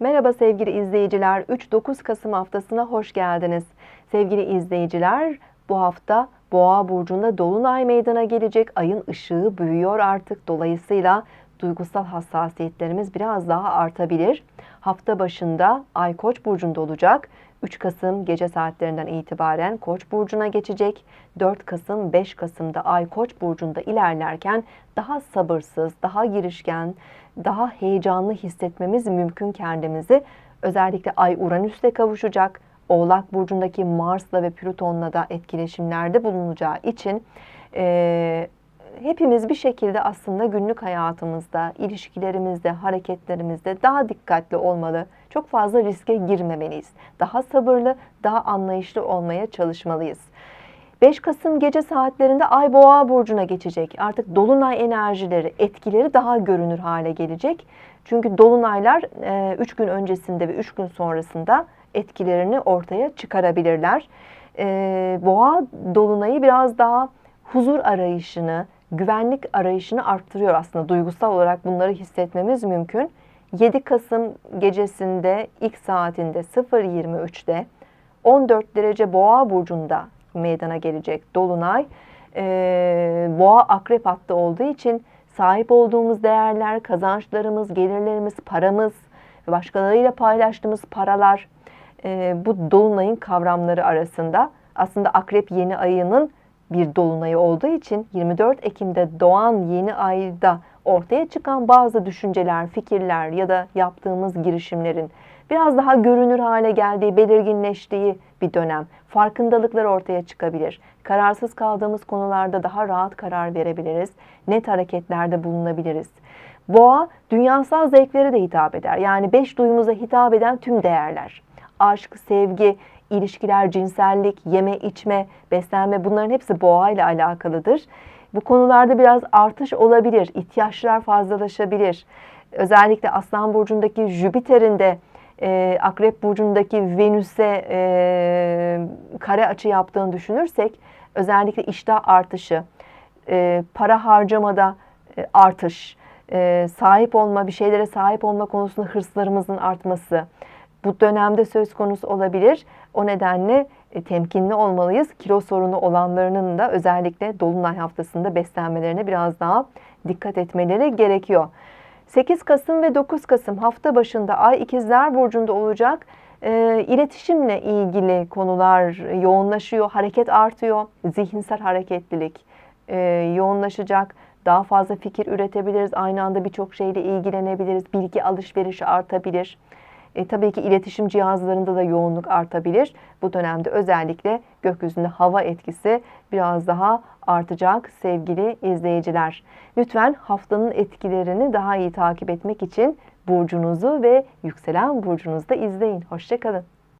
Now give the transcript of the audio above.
Merhaba sevgili izleyiciler. 3-9 Kasım haftasına hoş geldiniz. Sevgili izleyiciler, bu hafta Boğa burcunda dolunay meydana gelecek. Ayın ışığı büyüyor artık. Dolayısıyla duygusal hassasiyetlerimiz biraz daha artabilir. Hafta başında Ay Koç burcunda olacak. 3 Kasım gece saatlerinden itibaren Koç burcuna geçecek. 4 Kasım 5 Kasım'da Ay Koç burcunda ilerlerken daha sabırsız, daha girişken, daha heyecanlı hissetmemiz mümkün kendimizi. Özellikle Ay Uranüs'le kavuşacak. Oğlak burcundaki Mars'la ve Plüton'la da etkileşimlerde bulunacağı için e, hepimiz bir şekilde aslında günlük hayatımızda, ilişkilerimizde, hareketlerimizde daha dikkatli olmalı. Çok fazla riske girmemeliyiz. Daha sabırlı, daha anlayışlı olmaya çalışmalıyız. 5 Kasım gece saatlerinde Ay Boğa burcuna geçecek. Artık dolunay enerjileri, etkileri daha görünür hale gelecek. Çünkü dolunaylar 3 gün öncesinde ve 3 gün sonrasında etkilerini ortaya çıkarabilirler. Boğa dolunayı biraz daha huzur arayışını, güvenlik arayışını arttırıyor aslında. Duygusal olarak bunları hissetmemiz mümkün. 7 Kasım gecesinde ilk saatinde 0.23'te 14 derece boğa burcunda meydana gelecek dolunay. Ee, boğa akrep hattı olduğu için sahip olduğumuz değerler, kazançlarımız, gelirlerimiz, paramız başkalarıyla paylaştığımız paralar e, bu dolunayın kavramları arasında. Aslında akrep yeni ayının bir dolunayı olduğu için 24 Ekim'de doğan yeni ayda ortaya çıkan bazı düşünceler, fikirler ya da yaptığımız girişimlerin biraz daha görünür hale geldiği, belirginleştiği bir dönem. Farkındalıklar ortaya çıkabilir. Kararsız kaldığımız konularda daha rahat karar verebiliriz. Net hareketlerde bulunabiliriz. Boğa dünyasal zevklere de hitap eder. Yani beş duyumuza hitap eden tüm değerler. Aşk, sevgi, ilişkiler, cinsellik, yeme, içme, beslenme bunların hepsi boğa ile alakalıdır. Bu konularda biraz artış olabilir, ihtiyaçlar fazlalaşabilir. Özellikle Aslan Burcu'ndaki Jüpiter'in de e, Akrep Burcu'ndaki Venüs'e e, kare açı yaptığını düşünürsek özellikle iştah artışı, e, para harcamada e, artış, e, sahip olma, bir şeylere sahip olma konusunda hırslarımızın artması, bu dönemde söz konusu olabilir. O nedenle e, temkinli olmalıyız. Kilo sorunu olanlarının da özellikle dolunay haftasında beslenmelerine biraz daha dikkat etmeleri gerekiyor. 8 Kasım ve 9 Kasım hafta başında Ay İkizler Burcu'nda olacak. E, iletişimle ilgili konular yoğunlaşıyor, hareket artıyor, zihinsel hareketlilik e, yoğunlaşacak. Daha fazla fikir üretebiliriz, aynı anda birçok şeyle ilgilenebiliriz, bilgi alışverişi artabilir. E, tabii ki iletişim cihazlarında da yoğunluk artabilir. Bu dönemde özellikle gökyüzünde hava etkisi biraz daha artacak sevgili izleyiciler. Lütfen haftanın etkilerini daha iyi takip etmek için burcunuzu ve yükselen burcunuzu da izleyin. Hoşçakalın.